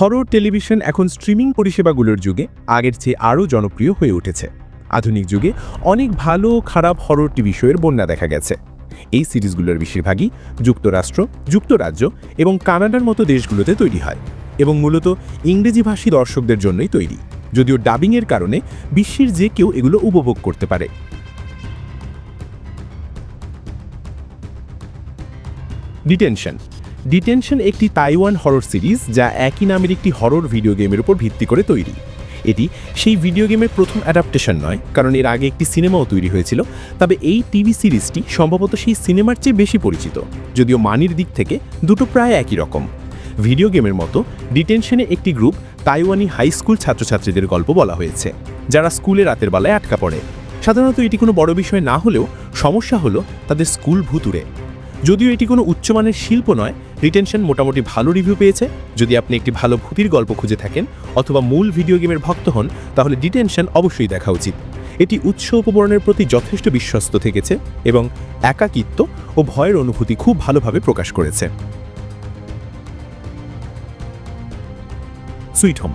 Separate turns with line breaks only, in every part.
Horror television এখন streaming পরিষেবাগুলোর যুগে আগের চেয়ে আরও জনপ্রিয় হয়ে উঠেছে। আধুনিক যুগে অনেক ভালো খারাপ হরর টিভি শোয়ের বন্যা দেখা গেছে। এই সিরিজগুলোর বেশিরভাগই যুক্তরাষ্ট্র, যুক্তরাজ্য এবং কানাডার মতো দেশগুলোতে তৈরি হয় এবং মূলত ইংরেজিভাষী দর্শকদের জন্যই তৈরি, যদিও ডাবিংয়ের কারণে বিশ্বের যে কেউ এগুলো উপভোগ করতে পারে। ডিটেনশন ডিটেনশন একটি তাইওয়ান হরর সিরিজ যা একই নামের একটি হরর ভিডিও গেমের উপর ভিত্তি করে তৈরি। এটি সেই ভিডিও গেমের প্রথম অ্যাডাপ্টেশন নয়, কারণ এর আগে একটি সিনেমাও তৈরি হয়েছিল, তবে এই টিভি সিরিজটি সম্ভবত সেই সিনেমার চেয়ে বেশি পরিচিত, যদিও মানির দিক থেকে দুটো প্রায় একই রকম। ভিডিও গেমের মতো ডিটেনশনে একটি গ্রুপ তাইওয়ানি হাই স্কুল ছাত্রছাত্রীদের গল্প বলা হয়েছে, যারা স্কুলে রাতের বেলায় আটকা পড়ে। সাধারণত এটি কোনো বড় বিষয় না হলেও সমস্যা হলো তাদের স্কুল ভুতুরে যদিও এটি কোনো উচ্চমানের শিল্প নয়, রিটেনশন মোটামুটি ভালো রিভিউ পেয়েছে। যদি আপনি একটি ভালো ভূতির গল্প খুঁজে থাকেন অথবা মূল ভিডিও গেমের ভক্ত হন, তাহলে ডিটেনশন অবশ্যই দেখা উচিত। এটি উৎস উপবরণের প্রতি যথেষ্ট বিশ্বস্ত থেকেছে এবং একাকিত্ব ও ভয়ের অনুভূতি খুব ভালোভাবে প্রকাশ করেছে। Sweet home.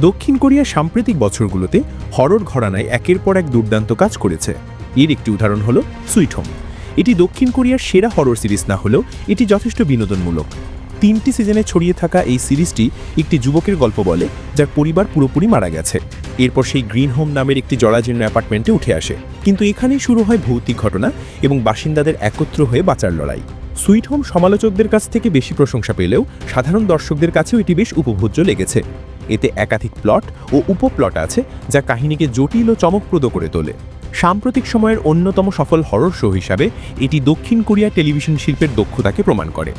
দক্ষিণ কোরিয়ার সাম্প্রতিক বছরগুলোতে হরর ঘরানায় একের পর এক দুর্দান্ত কাজ করেছে। এর একটি উদাহরণ হল সুইট হোম। এটি দক্ষিণ কোরিয়ার সেরা হরর সিরিজ না হলেও এটি যথেষ্ট বিনোদনমূলক। তিনটি সিজনে ছড়িয়ে থাকা এই সিরিজটি একটি যুবকের গল্প বলে, যার পরিবার পুরোপুরি মারা গেছে। এরপর সেই গ্রিন হোম নামের একটি জরাজীর্ণ অ্যাপার্টমেন্টে উঠে আসে। কিন্তু এখানেই শুরু হয় ভৌতিক ঘটনা এবং বাসিন্দাদের একত্র হয়ে বাঁচার লড়াই। সুইট হোম সমালোচকদের কাছ থেকে বেশি প্রশংসা পেলেও সাধারণ দর্শকদের কাছেও এটি বেশ উপভোজ্য লেগেছে। এতে একাধিক প্লট ও উপপ্লট আছে যা কাহিনীকে জটিল ও চমকপ্রদ করে তোলে। সাম্প্রতিক সময়ের অন্যতম সফল হরর শো হিসাবে এটি দক্ষিণ কোরিয়া টেলিভিশন শিল্পের দক্ষতাকে প্রমাণ করে।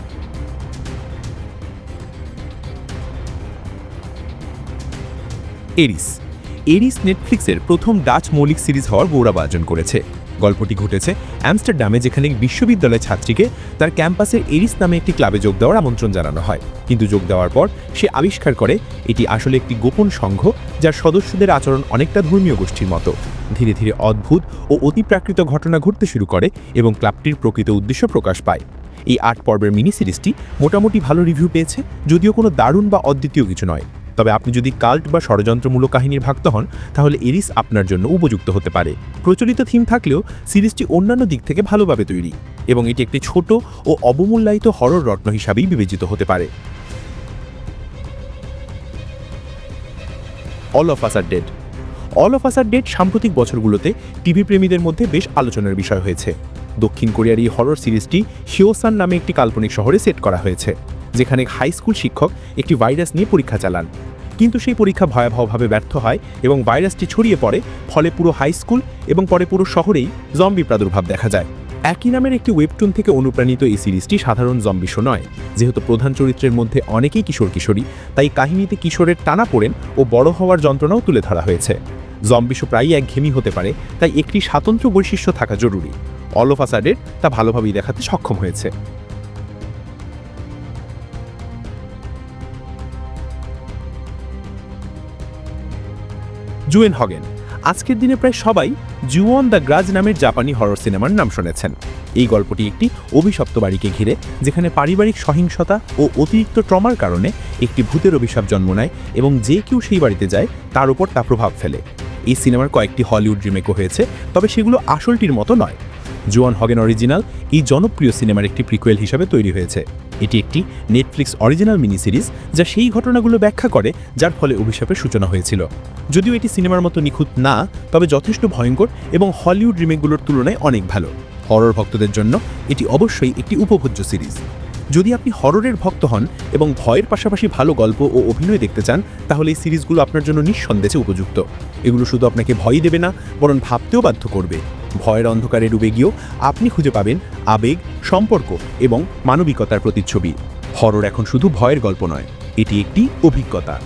এরিস। এরিস নেটফ্লিক্সের প্রথম ডাচ মৌলিক সিরিজ হওয়ার গৌরব অর্জন করেছে। গল্পটি ঘটেছে অ্যামস্টারডামে, যেখানে এক বিশ্ববিদ্যালয় ছাত্রীকে তার ক্যাম্পাসের এরিস নামে একটি ক্লাবে যোগ দেওয়ার আমন্ত্রণ জানানো হয়। কিন্তু যোগ দেওয়ার পর সে আবিষ্কার করে এটি আসলে একটি গোপন সংঘ, যার সদস্যদের আচরণ অনেকটা ধর্মীয় গোষ্ঠীর মতো। ধীরে ধীরে অদ্ভুত ও অতিপ্রাকৃত ঘটনা ঘটতে শুরু করে এবং ক্লাবটির প্রকৃত উদ্দেশ্য প্রকাশ পায়। এই আট পর্বের মিনি সিরিজটি মোটামুটি ভালো রিভিউ পেয়েছে, যদিও কোনো দারুণ বা অদ্বিতীয় কিছু নয়। তবে আপনি যদি কাল্ট বা ষড়যন্ত্রমূলক কাহিনীর ভক্ত হন, তাহলে এরিস আপনার জন্য উপযুক্ত হতে পারে। প্রচলিত থিম থাকলেও সিরিজটি অন্যান্য দিক থেকে ভালোভাবে তৈরি এবং এটি একটি ছোট ও অবমূল্যায়িত হরর রত্ন হিসাবেই বিবেচিত হতে পারে। All of us are dead. All of us are dead সাম্প্রতিক বছরগুলোতে টিভি প্রেমীদের মধ্যে বেশ আলোচনার বিষয় হয়েছে। দক্ষিণ কোরিয়ার এই হরর সিরিজটি শিওসান নামে একটি কাল্পনিক শহরে সেট করা হয়েছে। যেখানে হাই স্কুল শিক্ষক একটি ভাইরাস নিয়ে পরীক্ষা চালান। কিন্তু সেই পরীক্ষা ভয়াবহভাবে ব্যর্থ হয় এবং ভাইরাসটি ছড়িয়ে পড়ে, ফলে পুরো হাই স্কুল এবং পরে পুরো শহরেই জম্বি প্রাদুর্ভাব দেখা যায়। একই নামের একটি ওয়েবটুন থেকে অনুপ্রাণিত এই সিরিজটি সাধারণ জম্বি শো নয়। যেহেতু প্রধান চরিত্রের মধ্যে অনেকেই কিশোর কিশোরী, তাই কাহিনীতে কিশোরের টানা পড়েন ও বড় হওয়ার যন্ত্রণাও তুলে ধরা হয়েছে। জম্বি শো প্রায়ই একঘেয়েমি হতে পারে, তাই একটি স্বাতন্ত্র্য বৈশিষ্ট্য থাকা জরুরি। অল অফ আসাডের তা ভালোভাবেই দেখাতে সক্ষম হয়েছে। জুয়েন হগেন। আজকের দিনে প্রায় সবাই জুয়ন দ্য গ্রাজ নামের জাপানি হরর সিনেমার নাম শুনেছেন। এই গল্পটি একটি অভিশপ্ত বাড়িকে ঘিরে, যেখানে পারিবারিক সহিংসতা ও অতিরিক্ত ট্রমার কারণে একটি ভূতের অভিশাপ জন্ম নেয় এবং যে কেউ সেই বাড়িতে যায়, তার উপর তা প্রভাব ফেলে। এই সিনেমার কয়েকটি হলিউড রিমেকও হয়েছে, তবে সেগুলো আসলটির মতো নয়। জোয়ান হগেন অরিজিনাল, এই জনপ্রিয় সিনেমার একটি প্রিকুয়েল হিসাবে তৈরি হয়েছে। এটি একটি নেটফ্লিক্স অরিজিনাল মিনি সিরিজ যা সেই ঘটনাগুলো ব্যাখ্যা করে, যার ফলে অভিশাপের সূচনা হয়েছিল। যদিও এটি সিনেমার মতো নিখুঁত না, তবে যথেষ্ট ভয়ঙ্কর এবং হলিউড রিমেকগুলোর তুলনায় অনেক ভালো। হরর ভক্তদের জন্য এটি অবশ্যই একটি উপভোজ্য সিরিজ। যদি আপনি হররের ভক্ত হন এবং ভয়ের পাশাপাশি ভালো গল্প ও অভিনয় দেখতে চান, তাহলে এই সিরিজগুলো আপনার জন্য নিঃসন্দেহে উপযুক্ত। এগুলো শুধু আপনাকে ভয়ই দেবে না, বরং ভাবতেও বাধ্য করবে। ভয়ের অন্ধকারে ডুবে গিয়েও আপনি খুঁজে পাবেন আবেগ, সম্পর্ক এবং মানবিকতার প্রতিচ্ছবি। হরর এখন শুধু ভয়ের গল্প নয়, এটি একটি অভিজ্ঞতা।